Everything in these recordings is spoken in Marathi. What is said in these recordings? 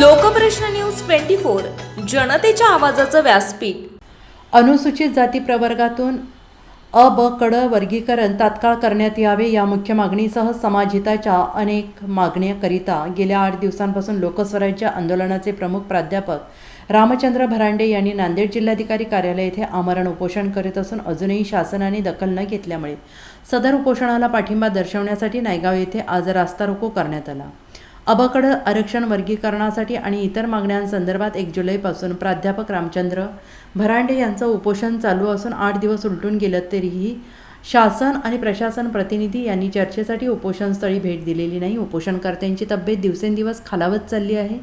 लोकप्रश्न न्यूज ट्वेंटी फोर जनतेच्या आवाजाचं व्यासपीठ. अनुसूचित जाती प्रवर्गातून अ ब कड वर्गीकरण तात्काळ करण्यात यावे या मुख्य मागणीसह समाजहिताच्या अनेक मागण्याकरिता गेल्या आठ दिवसांपासून लोकस्वराज्य आंदोलनाचे प्रमुख प्राध्यापक रामचंद्र भरांडे यांनी नांदेड जिल्हाधिकारी कार्यालय येथे आमरण उपोषण करीत असून अजूनही शासनाने दखल न घेतल्यामुळे सदर उपोषणाला पाठिंबा दर्शवण्यासाठी नायगाव येथे आज रास्ता रोको करण्यात आला. अबकड आरक्षण वर्गीकरणासाठी आणि इतर मागण्यांसंदर्भात एक जुलैपासून प्राध्यापक रामचंद्र भरांडे यांचं उपोषण चालू असून आठ दिवस उलटून गेलं तरीही शासन आणि प्रशासन प्रतिनिधी यांनी चर्चेसाठी उपोषणस्थळी भेट दिलेली नाही. उपोषणकर्त्यांची तब्येत दिवसेंदिवस खालावत चालली आहे.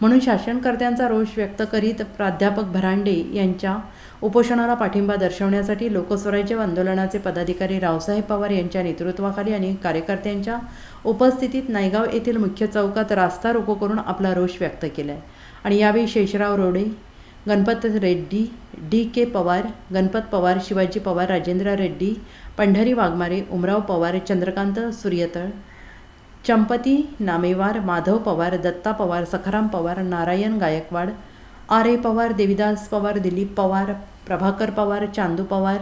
म्हणून शासनकर्त्यांचा रोष व्यक्त करीत प्राध्यापक भरांडे यांच्या उपोषणाला पाठिंबा दर्शवण्यासाठी लोकस्वराज्य आंदोलनाचे पदाधिकारी रावसाहेब पवार यांच्या नेतृत्वाखाली आणि कार्यकर्त्यांच्या उपस्थितीत नायगाव येथील मुख्य चौकात रास्ता रोको करून आपला रोष व्यक्त केला आहे आणि यावेळी Shesharao Rode Ganpat Reddy D K Pawar Ganpat Pawar Shivaji Pawar Rajendra Reddy Pandhari Waghmare Umrao Pawar Chandrakant Suryatal Champati Namewar Madhav Pawar Datta Pawar Sakharam Pawar Narayan Gaikwad R A Pawar Devidas Pawar Dilip Pawar Prabhakar Pawar Chandu Pawar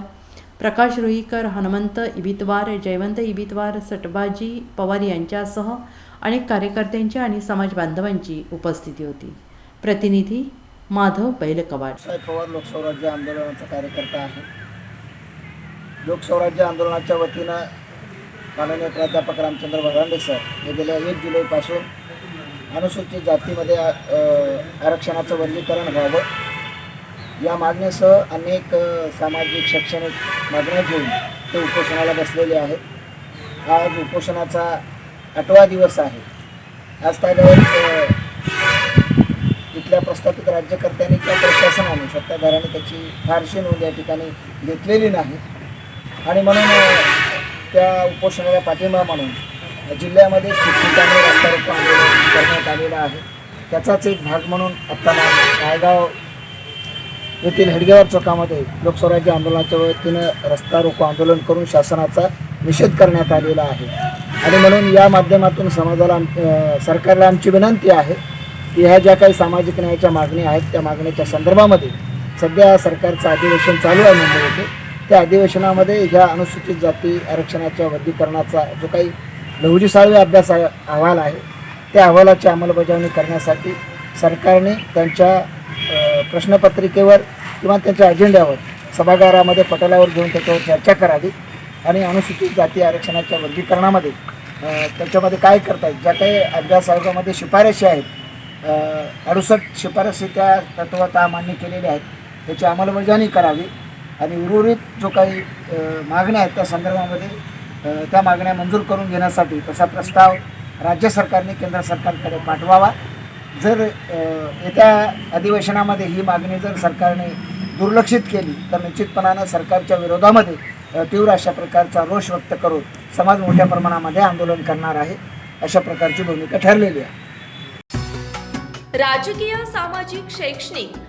Prakash Ruikar Hanumant Ibitwar Jaywant Ibitwar Satbaji Pawar यांच्यासह अनेक कार्यकर्त्यांची आणि समाज बांधवांची उपस्थिती होती. प्रतिनिधी माधव बैलकवाड. साहेब पवार लोकस्वराज्य आंदोलनाचा कार्यकर्ता आहे. लोकस्वराज्य आंदोलनाच्या वतीनं माननीय प्राध्यापक रामचंद्र भगांडे सर हे गेल्या एक जुलैपासून अनुसूचित जातीमध्ये आरक्षणाचं वर्गीकरण व्हावं. या मागणीसह अनेक सामाजिक शैक्षणिक मागण्या घेऊन ते उपोषणाला बसलेले आहेत. आज उपोषणाचा आठवा दिवस आहे. आज ताब्यात इथल्या प्रस्थापित राज्यकर्त्यांनी किंवा प्रशासनाने सत्ताधाऱ्यांनी त्याची फारशी नोंद या ठिकाणी घेतलेली नाही. आणि म्हणून त्या उपोषणाला पाठिंबा म्हणून जिल्ह्यामध्ये ठिकठिकाणी रस्ता रोको आंदोलन करण्यात आलेलं आहे. त्याचाच एक भाग म्हणून आत्ता नायगाव येथील हेडगेवार चौकामध्ये लोकस्वराज्य आंदोलनाच्या वतीनं रस्ता रोको आंदोलन करून शासनाचा निषेध करण्यात आलेला आहे. आणि म्हणून या माध्यमातून समाजाला आम- सरकारला आमची विनंती आहे की ह्या ज्या काही सामाजिक न्यायाच्या मागण्या आहेत त्या मागण्याच्या संदर्भामध्ये सध्या सरकारचं अधिवेशन चालू आहे मुंबई येथे. त्या अधिवेशनामध्ये ह्या अनुसूचित जाती आरक्षणाच्या वर्गीकरणाचा जो काही लहुजी साळवे अभ्यास अहवाल आहे त्या अहवालाची अंमलबजावणी करण्यासाठी सरकारने त्यांच्या प्रश्नपत्रिकेवर किंवा त्यांच्या अजेंड्यावर सभागारामध्ये पटलावर घेऊन त्याच्यावर चर्चा करावी आणि अनुसूचित जाती आरक्षणाच्या वर्गीकरणामध्ये त्याच्यामध्ये काय करतायत? ज्या काही अभ्यास आयोगामध्ये शिफारशी आहेत अडुसष्ट शिफारसी त्या तत्वता मान्य केलेल्या आहेत त्याची अंमलबजावणी करावी. आणि उर्वरित जो काही मागण्या आहेत त्या संदर्भामध्ये त्या मागण्या मंजूर करून घेण्यासाठी तसा प्रस्ताव राज्य सरकारने केंद्र सरकारकडे पाठवावा. जर येत्या अधिवेशनामध्ये ही मागणी जर सरकारने दुर्लक्षित केली तर निश्चितपणानं सरकारच्या विरोधामध्ये तीव्र अशा प्रकारचा रोष व्यक्त करून समाज मोठ्या प्रमाणामध्ये आंदोलन करणार आहे अशा प्रकारची भूमिका ठरलेली आहे. राजकीय सामाजिक शैक्षणिक